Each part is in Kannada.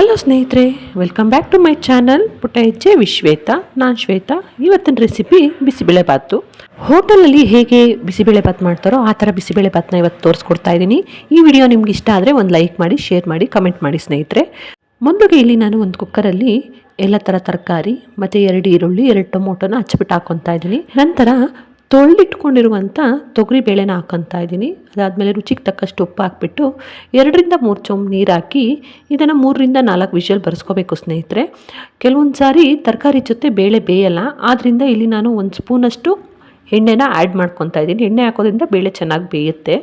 ಹಲೋ ಸ್ನೇಹಿತರೆ. Welcome back to my channel ಪುಟ್ಟ ಹೆಜ್ಜೆ ವಿಶ್ವೇತಾ, ನಾನು ಶ್ವೇತಾ. ಇವತ್ತಿನ ರೆಸಿಪಿ ಬಿಸಿಬೇಳೆಬಾತು ಹೋಟೆಲಲ್ಲಿ ಹೇಗೆ ಬಿಸಿಬೇಳೆಬಾತ್ ಮಾಡ್ತಾರೋ ಆ ಥರ ಬಿಸಿಬೇಳೆಬಾತ್ನ ಇವತ್ತು ತೋರಿಸ್ಕೊಡ್ತಾ ಇದ್ದೀನಿ. ಈ ವಿಡಿಯೋ ನಿಮ್ಗೆ ಇಷ್ಟ ಆದರೆ ಒಂದು ಲೈಕ್ ಮಾಡಿ ಶೇರ್ ಮಾಡಿ ಕಮೆಂಟ್ ಮಾಡಿ, ಸ್ನೇಹಿತರೆ. ಮುಂದಕ್ಕೆ ಇಲ್ಲಿ ನಾನು ಒಂದು ಕುಕ್ಕರಲ್ಲಿ ಎಲ್ಲ ಥರ ತರಕಾರಿ, ಮತ್ತು ಎರಡು ಈರುಳ್ಳಿ, ಎರಡು ಟೊಮೊಟೊನ ಹಚ್ಬಿಟ್ಟು ಹಾಕ್ಕೊತಾ ಇದ್ದೀನಿ. ನಂತರ ತೊಳೆದಿಟ್ಕೊಂಡಿರುವಂಥ ತೊಗರಿ ಬೇಳೆನ ಹಾಕೊತಾ ಇದ್ದೀನಿ. ಅದಾದಮೇಲೆ ರುಚಿಗೆ ತಕ್ಕಷ್ಟು ಉಪ್ಪು ಹಾಕ್ಬಿಟ್ಟು ಎರಡರಿಂದ ಮೂರು ಚೊಂಬು ನೀರು ಹಾಕಿ ಇದನ್ನು ಮೂರರಿಂದ ನಾಲ್ಕು ವಿಷಲ್ ಬರೆಸ್ಕೋಬೇಕು ಸ್ನೇಹಿತರೆ. ಕೆಲವೊಂದು ಸಾರಿ ತರಕಾರಿ ಜೊತೆ ಬೇಳೆ ಬೇಯಲ್ಲ ಆದ್ದರಿಂದ ಇಲ್ಲಿ ನಾನು ಒಂದು ಸ್ಪೂನಷ್ಟು ಎಣ್ಣೆನ ಆ್ಯಡ್ ಮಾಡ್ಕೊತಾ ಇದ್ದೀನಿ. ಎಣ್ಣೆ ಹಾಕೋದ್ರಿಂದ ಬೇಳೆ ಚೆನ್ನಾಗಿ ಬೇಯುತ್ತೆ.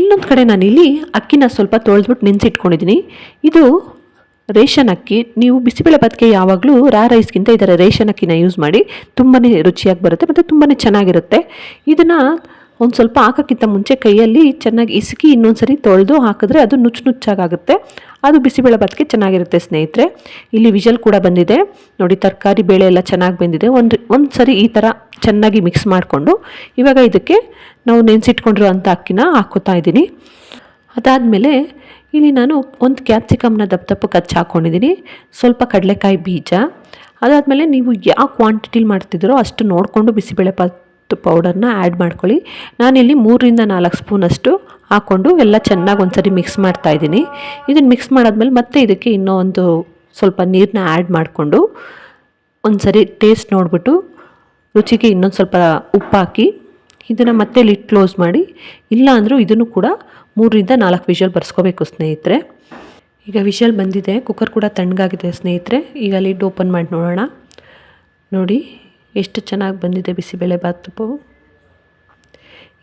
ಇನ್ನೊಂದು ಕಡೆ ನಾನಿಲ್ಲಿ ಅಕ್ಕಿನ ಸ್ವಲ್ಪ ತೊಳೆದ್ಬಿಟ್ಟು ನೆನೆಸಿಟ್ಕೊಂಡಿದ್ದೀನಿ. ಇದು ರೇಷನ್ ಅಕ್ಕಿ, ನೀವು ಬಿಸಿಬೇಳೆ ಭಾತ್ಗೆ ಯಾವಾಗಲೂ ರಾ ರೈಸ್ಗಿಂತ ಇದರ ರೇಷನ್ ಅಕ್ಕಿನ ಯೂಸ್ ಮಾಡಿ ತುಂಬಾ ರುಚಿಯಾಗಿ ಬರುತ್ತೆ ಮತ್ತು ತುಂಬಾ ಚೆನ್ನಾಗಿರುತ್ತೆ. ಇದನ್ನು ಒಂದು ಸ್ವಲ್ಪ ಹಾಕೋಕ್ಕಿಂತ ಮುಂಚೆ ಕೈಯಲ್ಲಿ ಚೆನ್ನಾಗಿ ಇಸುಕಿ ಇನ್ನೊಂದು ಸರಿ ತೊಳೆದು ಹಾಕಿದ್ರೆ ಅದು ನುಚ್ಚು ನುಚ್ಚಾಗುತ್ತೆ ಅದು ಬಿಸಿಬೇಳೆ ಭಾತ್ಗೆ ಚೆನ್ನಾಗಿರುತ್ತೆ ಸ್ನೇಹಿತರೆ. ಇಲ್ಲಿ ವಿಜಲ್ ಕೂಡ ಬಂದಿದೆ. ನೋಡಿ ತರಕಾರಿ ಬೇಳೆ ಎಲ್ಲ ಚೆನ್ನಾಗಿ ಬಂದಿದೆ. ಒಂದು ಒಂದು ಸರಿ ಈ ಥರ ಚೆನ್ನಾಗಿ ಮಿಕ್ಸ್ ಮಾಡಿಕೊಂಡು ಇವಾಗ ಇದಕ್ಕೆ ನಾವು ನೆನೆಸಿಟ್ಕೊಂಡಿರುವಂಥ ಅಕ್ಕಿನ ಹಾಕೋತಾ ಇದ್ದೀನಿ. ಅದಾದಮೇಲೆ ಇಲ್ಲಿ ನಾನು ಒಂದು ಕ್ಯಾಪ್ಸಿಕಮ್ನ ದಪ್ಪ ದಪ್ಪ ಕಚ್ಚಿ ಹಾಕ್ಕೊಂಡಿದ್ದೀನಿ ಸ್ವಲ್ಪ ಕಡಲೆಕಾಯಿ ಬೀಜ. ಅದಾದಮೇಲೆ ನೀವು ಯಾವ ಕ್ವಾಂಟಿಟಿಲಿ ಮಾಡ್ತಿದ್ದೀರೋ ಅಷ್ಟು ನೋಡಿಕೊಂಡು ಬಿಸಿಬೇಳೆ ಪಾತ್ ಪೌಡರ್ನ ಆ್ಯಡ್ ಮಾಡ್ಕೊಳ್ಳಿ. ನಾನಿಲ್ಲಿ ಮೂರರಿಂದ ನಾಲ್ಕು ಸ್ಪೂನಷ್ಟು ಹಾಕ್ಕೊಂಡು ಎಲ್ಲ ಚೆನ್ನಾಗಿ ಒಂದ್ಸರಿ ಮಿಕ್ಸ್ ಮಾಡ್ತಾ ಇದ್ದೀನಿ. ಇದನ್ನು ಮಿಕ್ಸ್ ಮಾಡಾದ್ಮೇಲೆ ಮತ್ತೆ ಇದಕ್ಕೆ ಇನ್ನೂ ಒಂದು ಸ್ವಲ್ಪ ನೀರನ್ನ ಆ್ಯಡ್ ಮಾಡಿಕೊಂಡು ಒಂದು ಸರಿ ಟೇಸ್ಟ್ ನೋಡಿಬಿಟ್ಟು ರುಚಿಗೆ ಇನ್ನೊಂದು ಸ್ವಲ್ಪ ಉಪ್ಪು ಹಾಕಿ ಇದನ್ನು ಮತ್ತೆ ಲಿಟ್ ಕ್ಲೋಸ್ ಮಾಡಿ, ಇಲ್ಲ ಅಂದರೂ ಇದನ್ನು ಕೂಡ ಮೂರರಿಂದ ನಾಲ್ಕು ವಿಷಲ್ ಬರ್ಸ್ಕೋಬೇಕು ಸ್ನೇಹಿತರೆ. ಈಗ ವಿಷಲ್ ಬಂದಿದೆ ಕುಕ್ಕರ್ ಕೂಡ ತಣ್ಣಗಾಗಿದೆ ಸ್ನೇಹಿತರೆ. ಈಗ ಲಿಡ್ ಓಪನ್ ಮಾಡಿ ನೋಡೋಣ. ನೋಡಿ, ಎಷ್ಟು ಚೆನ್ನಾಗಿ ಬಂದಿದೆ ಬಿಸಿಬೇಳೆ ಬಾತು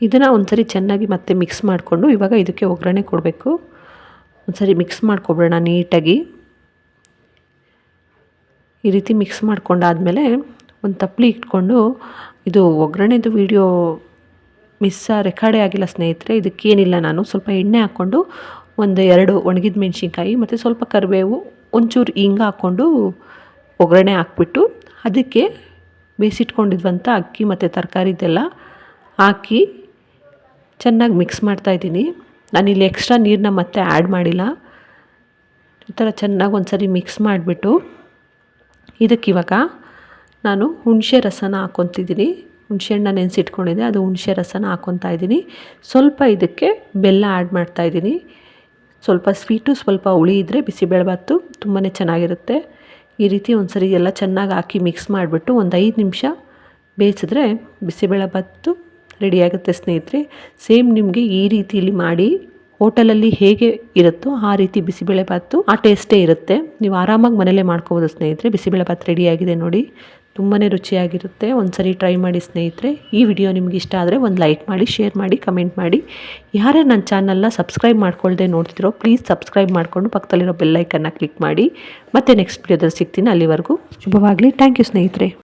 ಇದನ್ನು ಒಂದ್ಸರಿ ಚೆನ್ನಾಗಿ ಮತ್ತೆ ಮಿಕ್ಸ್ ಮಾಡಿಕೊಂಡು, ಇವಾಗ ಇದಕ್ಕೆ ಒಗ್ಗರಣೆ ಕೊಡಬೇಕು. ಒಂದ್ಸರಿ ಮಿಕ್ಸ್ ಮಾಡ್ಕೊಬಿಡೋಣ ನೀಟಾಗಿ. ಈ ರೀತಿ ಮಿಕ್ಸ್ ಮಾಡ್ಕೊಂಡಾದಮೇಲೆ ಒಂದು ತಪ್ಪಲಿ ಇಟ್ಕೊಂಡು, ಇದು ಒಗ್ಗರಣೆದು ವೀಡಿಯೋ ಮಿಸ್ ರೆಕಾರ್ಡೇ ಆಗಿಲ್ಲ ಸ್ನೇಹಿತರೆ ಇದಕ್ಕೇನಿಲ್ಲ ನಾನು. ಸ್ವಲ್ಪ ಎಣ್ಣೆ ಹಾಕ್ಕೊಂಡು ಒಂದು ಎರಡು ಒಣಗಿದ ಮೆಣಸಿನ್ಕಾಯಿ ಮತ್ತು ಸ್ವಲ್ಪ ಕರಿಬೇವು, ಒಂಚೂರು ಹಿಂಗೆ ಹಾಕ್ಕೊಂಡು ಒಗ್ಗರಣೆ ಹಾಕ್ಬಿಟ್ಟು ಅದಕ್ಕೆ ಬೇಯಿಸಿಟ್ಕೊಂಡಿದ್ವಂಥ ಅಕ್ಕಿ ಮತ್ತು ತರಕಾರಿದೆಲ್ಲ ಹಾಕಿ ಚೆನ್ನಾಗಿ ಮಿಕ್ಸ್ ಮಾಡ್ತಾಯಿದ್ದೀನಿ ನಾನಿಲ್ಲಿ ಎಕ್ಸ್ಟ್ರಾ ನೀರನ್ನ ಮತ್ತೆ ಆ್ಯಡ್ ಮಾಡಿಲ್ಲ. ಈ ಥರ ಚೆನ್ನಾಗಿ ಒಂದು ಸರಿ ಮಿಕ್ಸ್ ಮಾಡಿಬಿಟ್ಟು ಇದಕ್ಕಿವಾಗ ನಾನು ಹುಣಸೆ ರಸನ ಹಾಕ್ಕೊತಿದ್ದೀನಿ. ಹುಣಸೆಹಣ್ಣ ನೆನೆಸಿಟ್ಕೊಂಡಿದ್ದೆ, ಅದು ಹುಣಸೆ ರಸನ ಹಾಕ್ಕೊತಾ ಇದ್ದೀನಿ. ಸ್ವಲ್ಪ ಇದಕ್ಕೆ ಬೆಲ್ಲ ಆ್ಯಡ್ ಮಾಡ್ತಾಯಿದ್ದೀನಿ ಸ್ವಲ್ಪ ಸ್ವೀಟು ಸ್ವಲ್ಪ ಹುಳಿ ಇದ್ದರೆ ಬಿಸಿಬೇಳೆಭಾತು ತುಂಬಾ ಚೆನ್ನಾಗಿರುತ್ತೆ. ಈ ರೀತಿ ಒಂದು ಸರಿ ಎಲ್ಲ ಚೆನ್ನಾಗಿ ಹಾಕಿ ಮಿಕ್ಸ್ ಮಾಡಿಬಿಟ್ಟು ಒಂದು ಐದು ನಿಮಿಷ ಬೇಯಿಸಿದ್ರೆ ಬಿಸಿಬೇಳೆಭಾತು ರೆಡಿಯಾಗುತ್ತೆ ಸ್ನೇಹಿತರೆ. ಸೇಮ್ ನಿಮಗೆ ಈ ರೀತಿಯಲ್ಲಿ ಮಾಡಿ ಹೋಟೆಲಲ್ಲಿ ಹೇಗೆ ಇರುತ್ತೋ ಆ ರೀತಿ ಬಿಸಿಬೇಳೆಭಾತು ಆ ಟೇಸ್ಟೇ ಇರುತ್ತೆ. ನೀವು ಆರಾಮಾಗಿ ಮನೇಲೇ ಮಾಡ್ಕೋಬೋದು ಸ್ನೇಹಿತರೆ ಬಿಸಿಬೇಳೆಭಾತ್ ರೆಡಿಯಾಗಿದೆ ನೋಡಿ. ತುಂಬಾ ರುಚಿಯಾಗಿರುತ್ತೆ. ಒಂದು ಸರಿ ಟ್ರೈ ಮಾಡಿ ಸ್ನೇಹಿತರೆ. ಈ ವಿಡಿಯೋ ನಿಮ್ಗೆ ಇಷ್ಟ ಆದರೆ ಒಂದು ಲೈಕ್ ಮಾಡಿ ಶೇರ್ ಮಾಡಿ ಕಮೆಂಟ್ ಮಾಡಿ. ಯಾರೇ ನನ್ನ ಚಾನಲ್ನ ಸಬ್ಸ್ಕ್ರೈಬ್ ಮಾಡ್ಕೊಳ್ಳದೆ ನೋಡ್ತಿರೋ ಪ್ಲೀಸ್ ಸಬ್ಸ್ಕ್ರೈಬ್ ಮಾಡಿಕೊಂಡು ಪಕ್ಕದಲ್ಲಿರೋ ಬೆಲ್ಲೈಕನ್ನ ಕ್ಲಿಕ್ ಮಾಡಿ. ಮತ್ತೆ ನೆಕ್ಸ್ಟ್ ವಿಡಿಯೋದಲ್ಲಿ ಸಿಗ್ತೀನಿ. ಅಲ್ಲಿವರೆಗೂ ಶುಭವಾಗಲಿ. ಥ್ಯಾಂಕ್ ಯು ಸ್ನೇಹಿತರೆ.